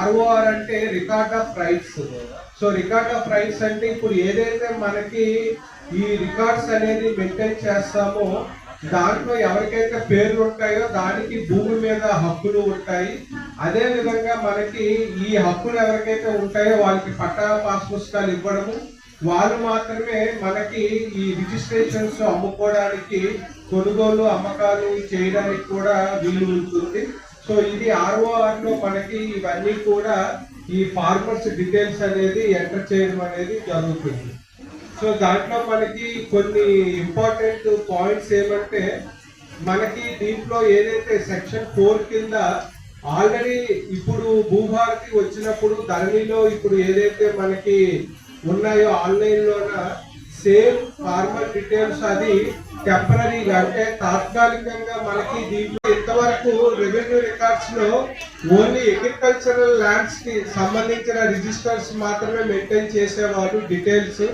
ROR record of rights so record of rights అంటే ఇప్పుడు ఏదైతే మనకి ఈ రికార్డ్స్ అనేది మెయింటైన్ చేస్తామో దాంట్లో ఎవరికైతే పేర్లు ఉంటాయో దానికి భూమి మీద హక్కులు ఉంటాయి. అదే విధంగా మనకి ఈ హక్కులు ఎవరికైతే ఉంటాయో వాళ్ళకి పట్టా పాస్ పుస్తకాలు ఇవ్వడము వాళ్ళు మాత్రమే మనకి ఈ రిజిస్ట్రేషన్స్ అమ్ముకోవడానికి కొనుగోలు అమ్మకాలు చేయడానికి కూడా వీలు ఉంటుంది. సో ఇది ఆర్ఓఆర్లో మనకి ఇవన్నీ కూడా ఈ ఫార్మర్స్ డీటెయిల్స్ అనేది ఎంటర్ చేయడం అనేది జరుగుతుంది. సో దాంట్లో మనకి కొన్ని ఇంపార్టెంట్ పాయింట్స్ ఏమంటే మనకి దీంట్లో ఏదైతే సెక్షన్ ఫోర్ కింద ఆల్రెడీ ఇప్పుడు భూభారతి వచ్చినప్పుడు ధరణిలో ఇప్పుడు ఏదైతే మనకి ఉన్నాయో ఆన్లైన్లోన సేమ్ ఫార్మర్ డీటెయిల్స్ అది టెంపరీగా అంటే తాత్కాలికంగా మనకి దీంట్లో ఇంతవరకు రెవెన్యూ రికార్డ్స్లో ఓన్లీ అగ్రికల్చరల్ ల్యాండ్స్కి సంబంధించిన రిజిస్టర్స్ మాత్రమే మెయింటైన్ చేసేవారు డీటెయిల్స్.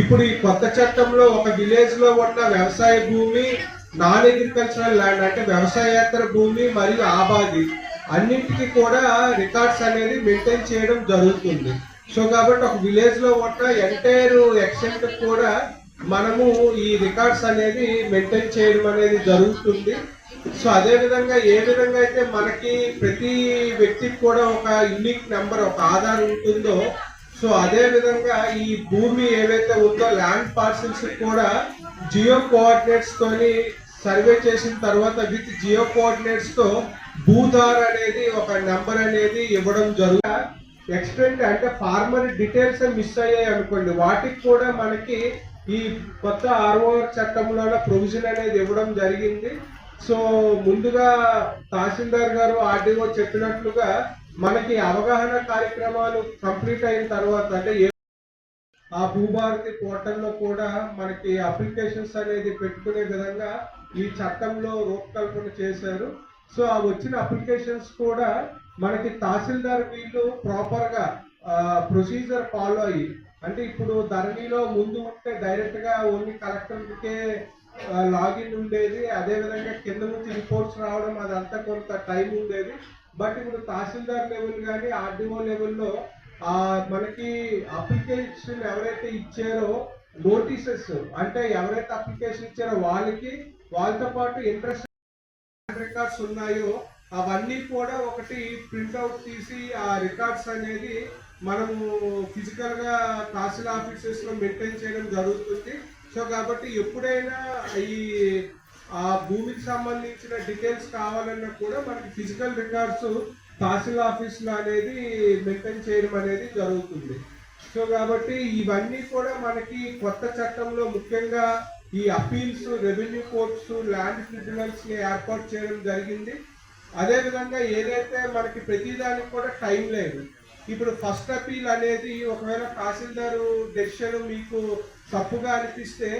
ఇప్పుడు ఈ కొత్త చట్టంలో ఒక విలేజ్లో ఉన్న వ్యవసాయ భూమి నాన్ అగ్రికల్చరల్ ల్యాండ్ అంటే వ్యవసాయేతర భూమి మరియు ఆబాది. అన్నింటికి కూడా రికార్డ్స్ అనేది మెయింటైన్ చేయడం జరుగుతుంది. సో కాబట్టి ఒక విలేజ్లో ఉన్న ఎంటైర్ ఎక్స్టెంట్ కూడా మనము ఈ రికార్డ్స్ అనేది మెయింటైన్ చేయడం అనేది జరుగుతుంది. సో అదే విధంగా ఏ విధంగా అయితే మనకి ప్రతి వ్యక్తికి కూడా ఒక యూనిక్ నెంబర్ ఒక ఆధార్ ఉంటుందో సో అదే విధంగా ఈ భూమి ఏవైతే ఉందో ల్యాండ్ పార్సల్స్ కూడా జియో కోఆర్డినేట్స్ తోని సర్వే చేసిన తర్వాత విత్ జియో కోఆర్డినేట్స్తో భూధార్ అనేది ఒక నెంబర్ అనేది ఇవ్వడం జరుగుతుంది. ఎక్స్టెంట్ అంటే ఫార్మర్ డీటెయిల్స్ మిస్ అయ్యాయి అనుకోండి. వాటికి కూడా మనకి ఈ కొత్త ఆర్ఓఆర్ చట్టంలోనే ప్రొవిజన్ అనేది ఇవ్వడం జరిగింది. సో ముందుగా తహసీల్దార్ గారు ఆర్డీఓ చెప్పినట్లుగా మనకి అవగాహన కార్యక్రమాలు కంప్లీట్ అయిన తర్వాత అంటే ఏ ఆ భూభారతి పోర్టల్లో కూడా మనకి అప్లికేషన్స్ అనేది పెట్టుకునే విధంగా ఈ చట్టంలో రూపకల్పన చేశారు. సో ఆ వచ్చిన అప్లికేషన్స్ కూడా మనకి తహసీల్దార్ వీళ్ళు ప్రాపర్గా ప్రొసీజర్ ఫాలో అయ్యి అంటే ఇప్పుడు ధరణిలో ముందు ఉంటే డైరెక్ట్గా ఓన్లీ కలెక్టర్కే లాగిన్ ఉండేది అదే విధంగా కింద నుంచి రిపోర్ట్స్ రావడం అదంతా కొంత టైం ఉండేది. బట్ ఇప్పుడు తహసీల్దార్ లెవెల్ కానీ ఆర్డీఓ లెవెల్లో మనకి అప్లికేషన్ ఎవరైతే ఇచ్చారో నోటీసెస్ అంటే ఎవరైతే అప్లికేషన్ ఇచ్చారో వాళ్ళకి వాళ్ళతో పాటు ఇంట్రెస్ట్ రికార్డ్స్ ఉన్నాయో అవన్నీ కూడా ఒకటి ప్రింట్అవుట్ తీసి ఆ రికార్డ్స్ అనేది మనము ఫిజికల్గా తహసీల్ ఆఫీసెస్లో మెయింటైన్ చేయడం జరుగుతుంది. సో కాబట్టి ఎప్పుడైనా ఈ ఆ భూమికి సంబంధించిన డీటెయిల్స్ కావాలన్నా కూడా మనకి ఫిజికల్ రికార్డ్స్ తహసీల్ ఆఫీస్లో అనేది మెయింటైన్ చేయడం అనేది జరుగుతుంది. సో కాబట్టి ఇవన్నీ కూడా మనకి కొత్త చట్టంలో ముఖ్యంగా ఈ అపీల్స్ రెవెన్యూ కోర్ట్స్ ల్యాండ్ ట్రిబ్యునల్స్ని ఏర్పాటు చేయడం జరిగింది. అదే విధంగా ఏదైతే మనకి ప్రతిదానికి కూడా టైం లేదు ఇప్పుడు ఫస్ట్ అపీల్ అనేది ఒకవేళ తహసీల్దార్ డెసిషన్ మీకు తప్పుగా అనిపిస్తే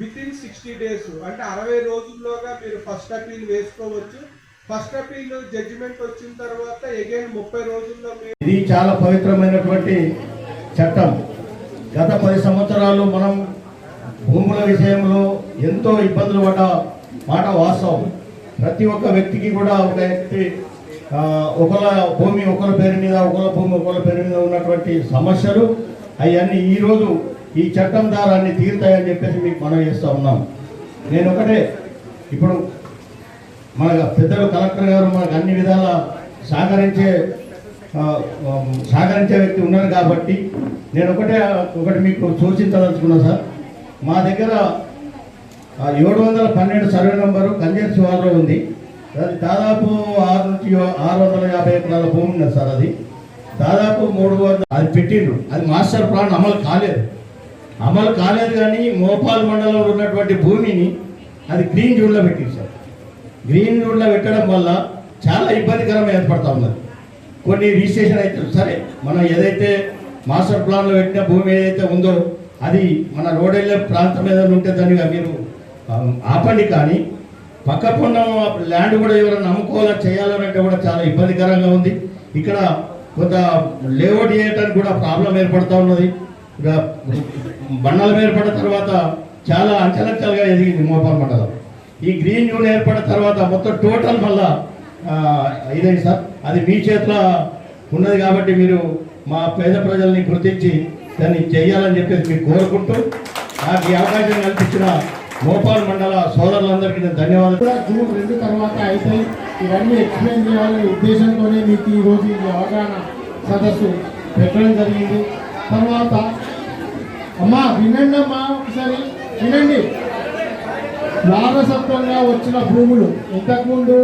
విత్ ఇన్ సిక్స్టీ డేస్ అంటే అరవై రోజుల్లోగా మీరు ఫస్ట్ అపీల్ వేసుకోవచ్చు. ఫస్ట్ అపీల్ జడ్జిమెంట్ వచ్చిన తర్వాత అగైన్ ముప్పై రోజుల్లో ఇది చాలా పవిత్రమైనటువంటి చట్టం. గత పది సంవత్సరాలు మనం భూముల విషయంలో ఎంతో ఇబ్బందులు పడ్డ మాట వాస్తవం. ప్రతి ఒక్క వ్యక్తికి కూడా ఒక వ్యక్తి ఒకళ్ళ భూమి ఒకరి పేరు మీద ఒకళ్ళ భూమి ఒకళ్ళ పేరు మీద ఉన్నటువంటి సమస్యలు అవన్నీ ఈరోజు ఈ చట్టం ద్వారా అన్ని తీరుతాయని చెప్పేసి మీకు మనం చేస్తూ ఉన్నాం. నేను ఒకటే ఇప్పుడు మన పెద్దలు కలెక్టర్ గారు మనకు అన్ని విధాల సహకరించే సహకరించే వ్యక్తి ఉన్నారు కాబట్టి నేను ఒకటే ఒకటి మీకు సూచించదలుచుకున్నా సార్. మా దగ్గర ఏడు వందల పన్నెండు సర్వే నంబరు కంజర్ శివార్లో ఉంది. అది దాదాపు ఆరు నుంచి ఆరు వందల యాభై ఎకరాల భూమి ఉన్నది సార్ అది. దాదాపు మూడు వందల అది పెట్టిండ్రు. అది మాస్టర్ ప్లాన్ అమలు కాలేదు. అమలు కాలేదు కానీ మోపాల్ మండలంలో ఉన్నటువంటి భూమిని అది గ్రీన్ జూన్లో పెట్టింది సార్. గ్రీన్ జూన్లో పెట్టడం వల్ల చాలా ఇబ్బందికరం ఏర్పడతా ఉన్నది. కొన్ని రిజిస్ట్రేషన్ అయితే సరే మనం ఏదైతే మాస్టర్ ప్లాన్లో పెట్టిన భూమి ఏదైతే ఉందో అది మన రోడ్ వెళ్ళే ప్రాంతం ఏదైనా ఉంటే దాన్ని మీరు ఆపండి కానీ. పక్క ఉన్న ల్యాండ్ కూడా ఎవరైనా నమ్ముకోవాలా చేయాలనంటే కూడా చాలా ఇబ్బందికరంగా ఉంది. ఇక్కడ కొంత లేఅవుట్ చేయడానికి కూడా ప్రాబ్లం ఏర్పడుతూ ఉన్నది. బండలు ఏర్పడిన తర్వాత చాలా అంచలంచలుగా ఎదిగింది మోపాల్ మండలం. ఈ గ్రీన్ జోన్ ఏర్పడిన తర్వాత మొత్తం టోటల్ మళ్ళా ఆ, సార్. అది మీ చేతిలో ఉన్నది కాబట్టి మీరు మా పేద ప్రజల్ని గుర్తించి దాన్ని చేయాలని చెప్పేసి మీకు కోరుకుంటూ నాకు ఈ అవకాశం కల్పించిన భోపాల్ మండల సోదరులందరికీ నేను ధన్యవాదాలు. కూడా జూన్ రెండు తర్వాత అయితే ఇవన్నీ ఎక్స్ప్లెయిన్ చేయాలనే ఉద్దేశంతోనే మీకు ఈరోజు ఈ అవగాహన సదస్సు పెట్టడం జరిగింది. తర్వాత అమ్మా వినండి అమ్మా ఒకసారి. వినండి. వారసత్వంగా వచ్చిన భూములు ఇంతకుముందు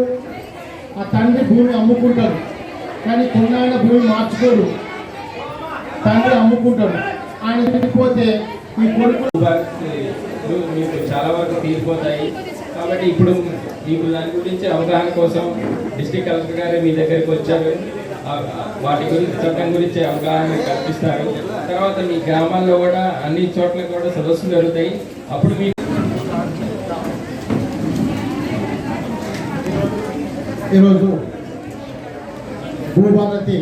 ఆ తండ్రి భూమి అమ్ముకుంటారు కానీ కొన్నాయన భూమి మార్చుకోడు. తండ్రి అమ్ముకుంటాడు. ఆయన వెళ్ళిపోతే ఈ కొడుకు మీకు చాలా వరకు తీరిపోతాయి. కాబట్టి ఇప్పుడు మీకు దాని గురించి అవగాహన కోసం డిస్టిక్ కలెక్టర్ గారు మీ దగ్గరికి వచ్చారు. వాటి గురించి చట్టం గురించి అవగాహన కల్పిస్తారు. తర్వాత మీ గ్రామాల్లో కూడా అన్ని చోట్ల కూడా సదస్సులు జరుగుతాయి. అప్పుడు మీ ఈరోజు భూభారతి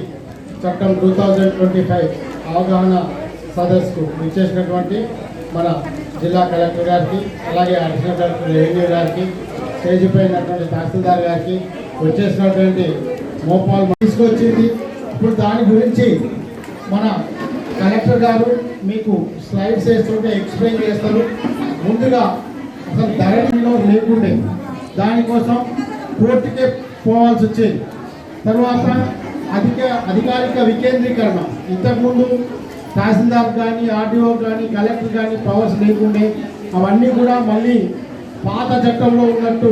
చట్టం టూ థౌజండ్ ట్వంటీ ఫైవ్ అవగాహన సదస్సుకు ఇచ్చేసినటువంటి మన జిల్లా కలెక్టర్ గారికి అలాగే అడిషనల్ కలెక్టర్ రెవెన్యూ గారికి స్టేజ్ పైనటువంటి తహసీల్దార్ గారికి వచ్చేసినటువంటి మోపాల్ తీసుకొచ్చింది. ఇప్పుడు దాని గురించి మన కలెక్టర్ గారు మీకు స్లైడ్స్ వేస్తుంటే ఎక్స్ప్లెయిన్ చేస్తారు. ముందుగా అసలు ధరణిలో లేకుండే. దానికోసం కోర్టుకే పోవాల్సి వచ్చేది. తర్వాత అధిక అధికారిక వికేంద్రీకరణ. ఇంతకుముందు తహసీల్దార్ కానీ ఆర్డీఓ కానీ కలెక్టర్ కానీ పవర్స్ లేకుండే అవన్నీ కూడా మళ్ళీ పాత చట్టంలో ఉన్నట్టు